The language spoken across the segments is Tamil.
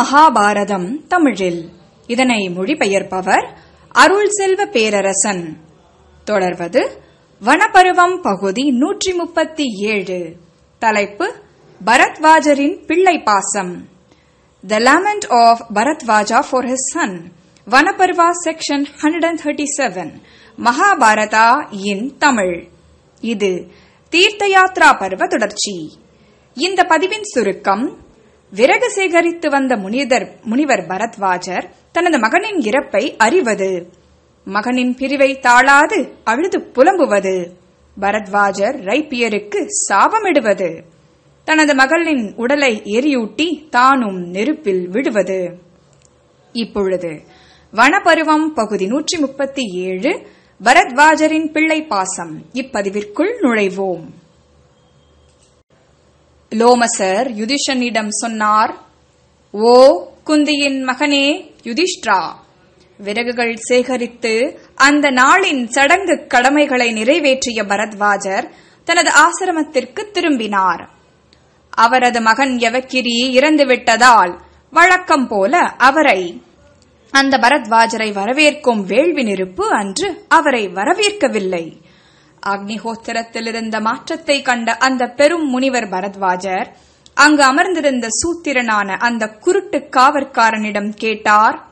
மகாபாரதம் தமிழில். இதனை மொழிபெயர்ப்பவர் அருள் செல்வ பேரரசன். தொடர்வது வனப்பருவம் பகுதி நூற்றி முப்பத்தி ஏழு தலைப்பு பரத்வாஜரின் பிள்ளை பாசம் the lament of Bharadwaja for his son Vanaparva section hundred and thirty seven Mahabharata in Tamil. இது தீர்த்த யாத்ரா பருவ தொடர்ச்சி. இந்த பதிவின் சுருக்கம் விறகு சேகரித்து வந்த முனிதர் முனிவர் பரத்வாஜர் தனது மகனின் இறப்பை அறிவது. மகனின் பிரிவை தாழாது அழுது புலம்புவது. பரத்வாஜர் ரைப்பியருக்கு சாபமிடுவது. தனது மகளின் உடலை எரியூட்டி தானும் நெருப்பில் விடுவது. இப்பொழுது வனபருவம் பகுதி நூற்றி முப்பத்தி ஏழு பரத்வாஜரின் பிள்ளை பாசம். இப்பதிவிற்குள் நுழைவோம். லோமசர் யுதிஷனிடம் சொன்னார் ஓ குந்தியின் மகனே யுதிஷ்டிரா விறகுகள் சேகரித்து அந்த நாளின் சடங்கு கடமைகளை நிறைவேற்றிய பரத்வாஜர் தனது ஆசிரமத்திற்கு திரும்பினார். அவரது மகன் யவக்கிரி இறந்துவிட்டதால் வழக்கம் போல அவரை அந்த பரத்வாஜரை வரவேற்கும் வேள்வி நெருப்பு அன்று அவரை வரவேற்கவில்லை. அக்னிஹோத்திரத்தில் இருந்த மாற்றத்தை கண்ட அந்த பெரும் முனிவர் பரத்வாஜர் அங்கு அமர்ந்திருந்த சூத்திரனான அந்த குருட்டு காவற்காரனிடம் கேட்டார்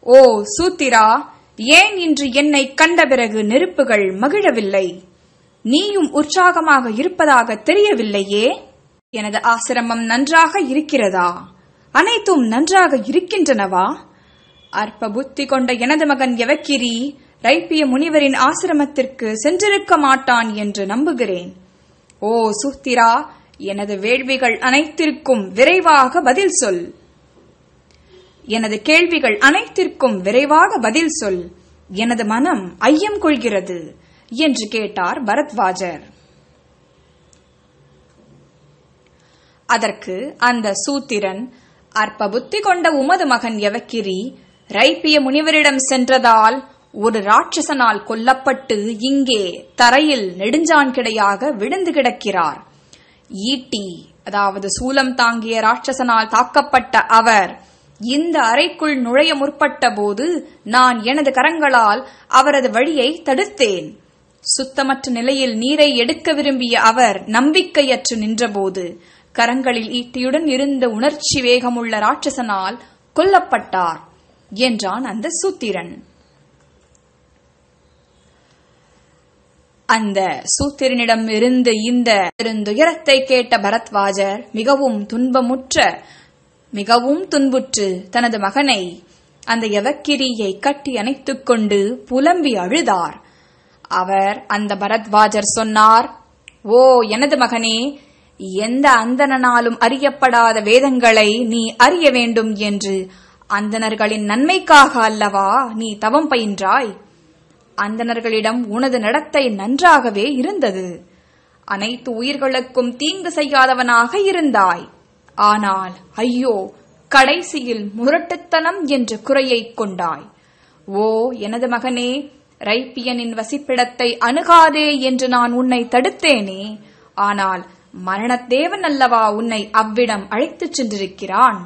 ஓ சூத்திரா ஏன் இன்று என்னை கண்ட பிறகு நெருப்புகள் மகிழவில்லை? நீயும் உற்சாகமாக இருப்பதாக தெரியவில்லையே? எனது ஆசிரமம் நன்றாக இருக்கிறதா? அனைத்தும் நன்றாக இருக்கின்றனவா? அற்ப புத்தி கொண்ட எனது மகன் எவக்கிரி ரைப்பிய முனிவரின் ஆசிரமத்திற்கு சென்றிருக்க மாட்டான் என்று நம்புகிறேன். ஓ சுத்திரா எனது வேள்விகள் அனைத்திற்கும் விரைவாக பதில் சொல். எனது கேள்விகள் அனைத்திற்கும் விரைவாக பதில் சொல். எனது மனம் ஐயம் கொள்கிறது என்று கேட்டார் பரத்வாஜர். அதற்கு அந்த சூத்திரன் அற்ப புத்தி கொண்ட உமது மகன் எவக்கிரி ரைப்பிய முனிவரிடம் சென்றதால் ஒரு ராட்சசனால் கொல்லப்பட்டு இங்கே தரையில் நெடுஞ்சான் கிடையாக விழுந்து கிடக்கிறார். ஈட்டி அதாவது சூலம் தாங்கிய ராட்சசனால் தாக்கப்பட்ட அவர் இந்த அறைக்குள் நுழைய முற்பட்ட போது நான் எனது கரங்களால் அவரது வழியை தடுத்தேன். சுத்தமற்ற நிலையில் நீரை எடுக்க விரும்பிய அவர் நம்பிக்கையற்று நின்றபோது கரங்களில் ஈட்டியுடன் இருந்த உணர்ச்சி வேகமுள்ள ராட்சசனால் கொல்லப்பட்டார் என்றான் அந்த சூத்திரன். அந்த சூத்திரனிடம் இருந்து இந்த பெருந்துயரத்தை கேட்ட பரத்வாஜர் மிகவும் துன்பமுற்ற மிகவும் துன்புற்று தனது மகனை அந்த யவக்கிரியை கட்டி அணைத்துக் கொண்டு புலம்பி அழுதார். அவர் அந்த பரத்வாஜர் சொன்னார் ஓ எனது மகனே எந்த அந்தனனாலும் அறியப்படாத வேதங்களை நீ அறிய வேண்டும் என்று அந்தனர்களின் நன்மைக்காக அல்லவா நீ தவம் பயின்றாய்? அந்தணர்களிடம் உனது நடத்தை நன்றாகவே இருந்தது. அனைத்து உயிர்களுக்கும் தீங்கு செய்யாதவனாக இருந்தாய். ஆனால் ஐயோ கடைசியில் முரட்டுத்தனம் என்ற குறையைக் கொண்டாய். ஓ எனது மகனே ரைப்பியனின் வசிப்பிடத்தை அணுகாதே என்று நான் உன்னை தடுத்தேனே. ஆனால் மரணத்தேவன் அல்லவா உன்னை அவ்விடம் அழைத்துச் சென்றிருக்கிறான்?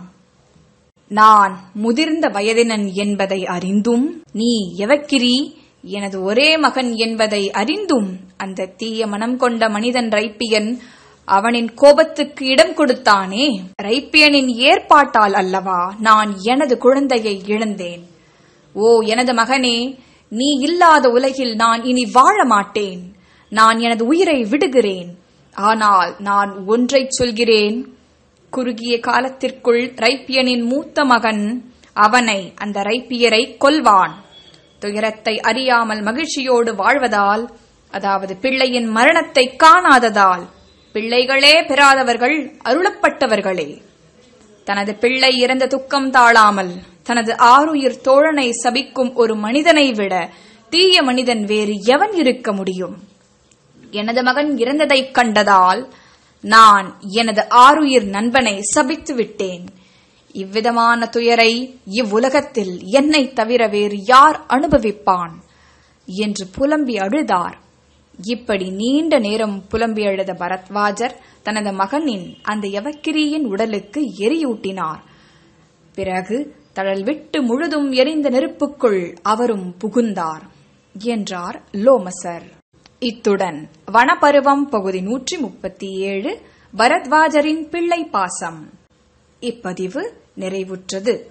நான் முதிர்ந்த வயதினன் என்பதை அறிந்தும் நீ எவக்கிரி? எனது ஒரே மகன் என்பதை அறிந்தும் அந்த தீய மனம் கொண்ட மனிதன் ரைப்பியன் அவனின் கோபத்துக்கு இடம் கொடுத்தானே? ரைப்பியனின் ஏற்பாட்டால் அல்லவா நான் எனது குழந்தையை இழந்தேன். ஓ எனது மகனே நீ இல்லாத உலகில் நான் இனி வாழ மாட்டேன். நான் எனது உயிரை விடுகிறேன். ஆனால் நான் ஒன்றைச் சொல்கிறேன். குறுகிய காலத்திற்குள் ரைப்பியனின் மூத்த மகன் அவனை அந்த ரைப்பியரை கொல்வான். துயரத்தை அறியாமல் மகிழ்ச்சியோடு வாழ்வதால் அதாவது பிள்ளையின் மரணத்தை காணாததால் பிள்ளைகளே பெறாதவர்கள் அருளப்பட்டவர்களே. தனது பிள்ளை இறந்த துக்கம் தாழாமல் தனது ஆறுயிர் தோழனை சபிக்கும் ஒரு மனிதனை விட தீய மனிதன் வேறு எவன் இருக்க முடியும்? எனது மகன் இறந்ததைக் கண்டதால் நான் எனது ஆறுயிர் நண்பனை சபித்து விட்டேன். இவ்விதமான துயரை இவ்வுலகத்தில் என்னை தவிர வேறு யார் அனுபவிப்பான்? என்று புலம்பி அழுதார். இப்படி நீண்ட நேரம் புலம்பி அழுத பரத்வாஜர் தனது மகனின் அந்த யவக்கிரியின் உடலுக்கு எரியூட்டினார். பிறகு தழல் விட்டு முழுதும் எரிந்த நெருப்புக்குள் அவரும் புகுந்தார் என்றார் லோமசர். இத்துடன் வனப்பருவம் பகுதி நூற்றி முப்பத்தி ஏழு பரத்வாஜரின் பிள்ளை பாசம். இப்பதிவு நிறைவுற்றது.